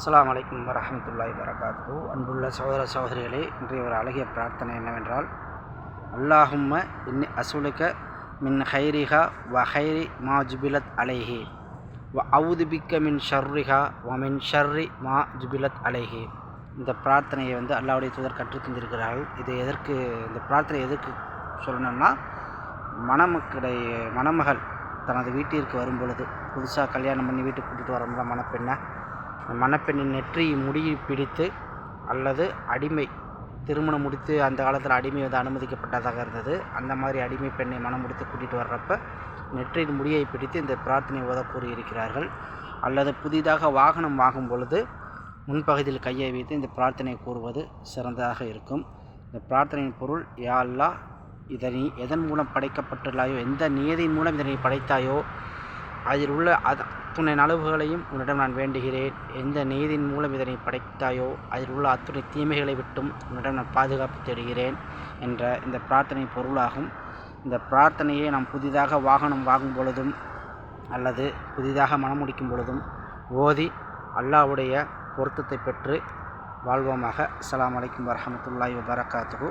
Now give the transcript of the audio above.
அஸ்லாம் வலைக்கம் வரமத்துல்லாய் வரகாத்து அன்புள்ள சகோதர சகோதரிகளே இன்றைய ஒரு அழகிய பிரார்த்தனை என்னவென்றால் அல்லாஹும்ம இன்னி அசுலுக்க மின் ஹைரிஹா வ ஹைரி மா ஜுபிலத் அலைஹி வ அவுதுபிக்க மின் ஷர்ரிஹா வ மின் ஷர்ரி மா ஜுபிலத் அலைஹி. இந்த பிரார்த்தனையை வந்து அல்லாவுடைய தூதர் கற்றுத் தந்திருக்கிறார்கள். இது எதற்கு இந்த பிரார்த்தனை எதற்கு சொல்லணும்னா மணமக்களுடைய மணமகள் தனது வீட்டிற்கு வரும் பொழுது புதுசாக கல்யாணம் பண்ணி வீட்டுக்கு கூட்டிகிட்டு வரோம்ல மணப்பெண்ணை? மணப்பெண்ணின் நெற்றி முடியை பிடித்து அல்லது அடிமை திருமணம் முடித்து அந்த காலத்தில் அடிமை வந்து அனுமதிக்கப்பட்டதாக இருந்தது. அந்த மாதிரி அடிமை பெண்ணை மனம் முடித்து கூட்டிகிட்டு வர்றப்ப நெற்றியின் முடியை பிடித்து இந்த பிரார்த்தனை ஓத கூறியிருக்கிறார்கள். அல்லது புதிதாக வாகனம் வாங்கும் பொழுது முன்பகுதியில் கையை வைத்து இந்த பிரார்த்தனை கூறுவது சிறந்ததாக இருக்கும். இந்த பிரார்த்தனையின் பொருள் யா இதனை எதன் மூலம் படைக்கப்பட்டுள்ளாயோ எந்த நியதியின் மூலம் இதனை படைத்தாயோ அதில் உள்ள அத அத்துணை நலவுகளையும் உன்னிடம் நான் வேண்டுகிறேன். எந்த நீதியின் மூலம் இதனை படைத்தாயோ அதில் உள்ள அத்துணை தீமைகளை விட்டும் உன்னிடம் நான் பாதுகாப்பு தேடுகிறேன் என்ற இந்த பிரார்த்தனை பொருளாகும். இந்த பிரார்த்தனையை நாம் புதிதாக வாகனம் வாங்கும் பொழுதும் அல்லது புதிதாக மணமுடிக்கும் பொழுதும் ஓதி அல்லாவுடைய பொருத்தத்தை பெற்று வாழ்வோமாக. அஸ்ஸலாமு வலைக்கம் வரமத்துல்லாய் வரகாத்துகு